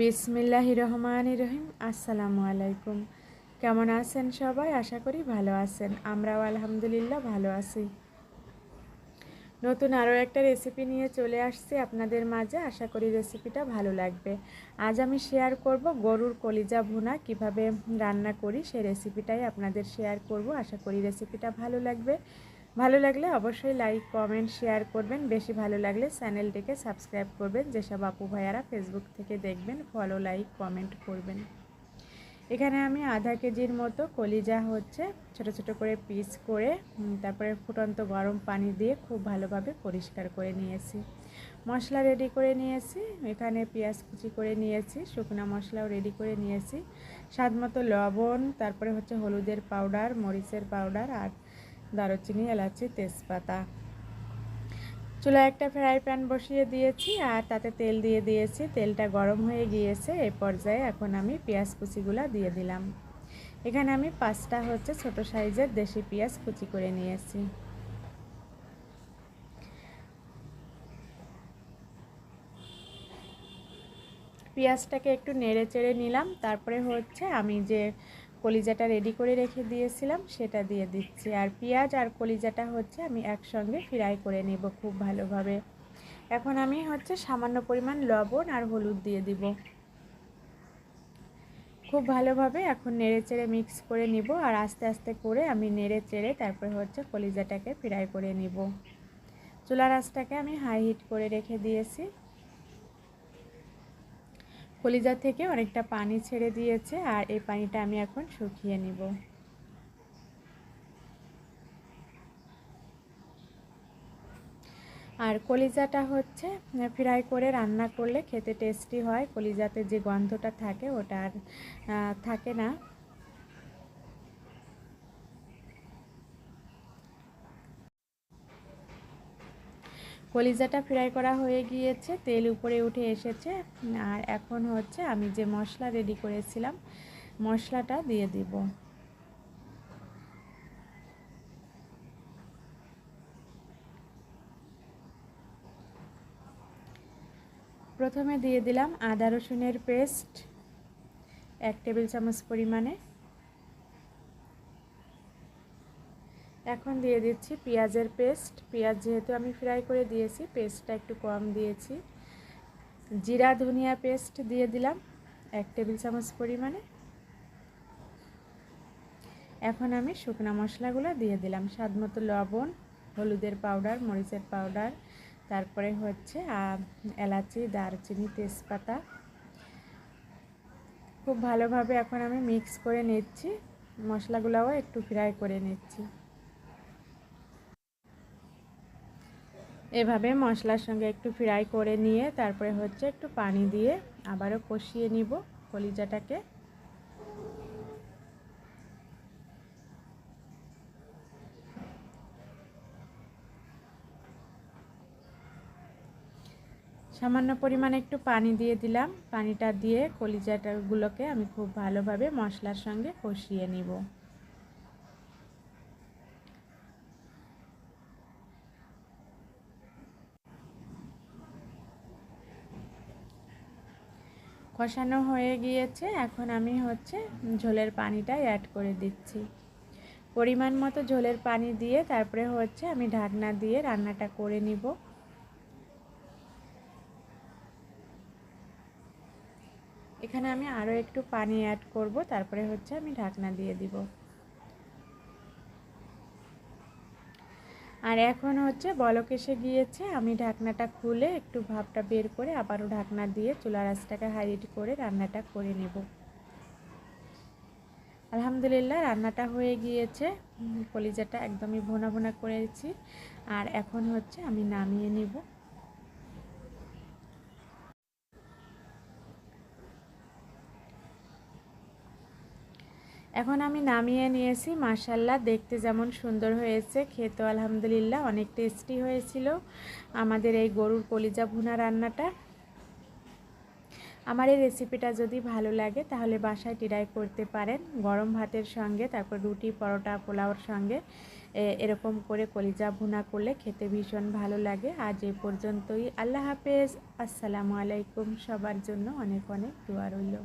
বিসমিল্লাহ রহমান রহিম আসসালামু আলাইকুম কেমন আছেন সবাই? আশা করি ভালো আছেন। আমরাও আলহামদুলিল্লাহ ভালো আছি। নতুন আরও একটা রেসিপি নিয়ে চলে আসছি আপনাদের মাঝে। আশা করি রেসিপিটা ভালো লাগবে। আজ আমি শেয়ার করব গরুর কলিজা ভুনা, কীভাবে রান্না করি সেই রেসিপিটাই আপনাদের শেয়ার করব। আশা করি রেসিপিটা ভালো লাগবে। ভালো লাগলে অবশ্যই লাইক কমেন্ট শেয়ার করবেন। বেশি ভালো লাগলে চ্যানেলটিকে সাবস্ক্রাইব করবেন। যেসব আপু ভাইয়ারা ফেসবুক থেকে দেখবেন ফলো লাইক কমেন্ট করবেন। এখানে আমি আধা কেজির মতো কলিজা হচ্ছে, ছোট ছোট করে পিস করে তারপরে ফুটন্ত গরম পানি দিয়ে খুব ভালোভাবে পরিষ্কার করে নিয়েছি। মশলা রেডি করে নিয়েছি, এখানে পেঁয়াজ কুচি করে নিয়েছি, শুকনা মশলাও রেডি করে নিয়েছি। স্বাদ মতো লবণ, তারপরে হচ্ছে হলুদের পাউডার মরিচের পাউডার আর দারুচিনি, এলাচি, তেজপাতা। চুলায় একটা ফ্রাই প্যান বসিয়ে দিয়েছি আর তাতে তেল দিয়ে দিয়েছি। তেলটা গরম হয়ে গিয়েছে এই পর্যায়ে এখন আমি পেঁয়াজ কুচিগুলো দিয়ে দিলাম। এখানে আমি পাঁচটা হচ্ছে ছোট সাইজের দেশি পেঁয়াজ কুচি করে নিয়েছি। পেঁয়াজটাকে একটু নেড়ে চেড়ে নিলাম। তারপরে হচ্ছে আমি যে কলিজাটা রেডি করে রেখে দিয়েছিলাম, সেটা দিয়ে দিচ্ছি। আর পেঁয়াজ আর কলিজাটা হচ্ছে আমি একসঙ্গে ফ্রাই করে নেব খুব ভালোভাবে। এখন আমি হচ্ছে সামান্য পরিমাণ লবণ আর হলুদ দিয়ে দিব। খুব ভালোভাবে এখন নেড়ে চেড়ে মিক্স করে নিব আর আস্তে আস্তে করে আমি নেড়ে চেড়ে তারপরে হচ্ছে কলিজাটাকে ফ্রাই করে নিব। চুলার আঁচটাকে আমি হাই হিট করে রেখে দিয়েছি। কলিজা থেকে অনেকটা পানি ছেড়ে দিয়েছে আর এই পানিটা আমি এখন শুকিয়ে নিব। আর কলিজাটা হচ্ছে ফ্রাই করে রান্না করলে খেতে টেস্টি হয়, কলিজাতে যে গন্ধটা থাকে ওটা আর থাকে না। কলিজাটা ফ্রাই করা হয়ে গিয়েছে, তেল উপরে উঠে এসেছে। আর এখন হচ্ছে আমি যে মশলা রেডি করেছিলাম, মশলাটা দিয়ে দিব। প্রথমে দিয়ে দিলাম আদা রসুনের পেস্ট এক টেবিল চামচ পরিমাণে। এখন দিয়ে দিচ্ছি পেঁয়াজের পেস্ট। পেঁয়াজ যেহেতু আমি ফ্রাই করে দিয়েছি, পেস্টটা একটু কম দিয়েছি। জিরা, ধনিয়া পেস্ট দিয়ে দিলাম এক টেবিল চামচ পরিমাণে। এখন আমি শুকনো মশলাগুলো দিয়ে দিলাম। স্বাদ মতো লবণ, হলুদের পাউডার, মরিচের পাউডার, তারপরে হচ্ছে এলাচি, দারচিনি, তেজপাতা। খুব ভালোভাবে এখন আমি মিক্স করে নিচ্ছি। মশলাগুলোও একটু ফ্রাই করে নিচ্ছি। এভাবে মশলার সঙ্গে একটু ফ্রাই করে নিয়ে তারপরে হচ্ছে একটু পানি দিয়ে আবারও কষিয়ে নিব কলিজাটাকে। সামান্য পরিমাণে একটু পানি দিয়ে দিলাম। পানিটা দিয়ে কলিজাটাগুলোকে আমি খুব ভালোভাবে মশলার সঙ্গে কষিয়ে নিব। কষানো হয়ে গিয়েছে, এখন আমি হচ্ছে ঝোলের পানিটা অ্যাড করে দিচ্ছি। পরিমাণ মতো ঝোলের পানি দিয়ে তারপরে হচ্ছে আমি ঢাকনা দিয়ে রান্নাটা করে নিব। এখানে আমি আরও একটু পানি অ্যাড করব, তারপরে হচ্ছে আমি ঢাকনা দিয়ে দিব। আর এখন হচ্ছে বলক এসে গিয়েছে, আমি ঢাকনাটা খুলে একটু ভাবটা বের করে আবারও ঢাকনা দিয়ে চুলার রাসটাকে হাইট করে রান্নাটা করে নেব। আলহামদুলিল্লাহ রান্নাটা হয়ে গিয়েছে কলিজাটা একদমই ভোনা ভোনা করেছি। আর এখন হচ্ছে আমি নামিয়ে নিব। এখন আমি নামিয়ে নিয়েছি। মাসাল্লাহ দেখতে যেমন সুন্দর হয়েছে। খেতে আলহামদুলিল্লাহ অনেক টেস্টি হয়েছিল। আমাদের এই গরুর কলিজা ভুনা রান্নাটা। আমার এই রেসিপিটা যদি ভালো লাগে, তাহলে বাসায় ট্রাই করতে পারেন। গরম ভাতের সঙ্গে, তারপর রুটি, পরোটা, পোলাওর সঙ্গে এরকম করে কলিজা ভুনা করলে খেতে ভীষণ ভালো লাগে। আজ এ পর্যন্তই। আল্লাহ হাফেজ। আসসালামু আলাইকুম। সবার জন্য অনেক অনেক দোয়া রইল।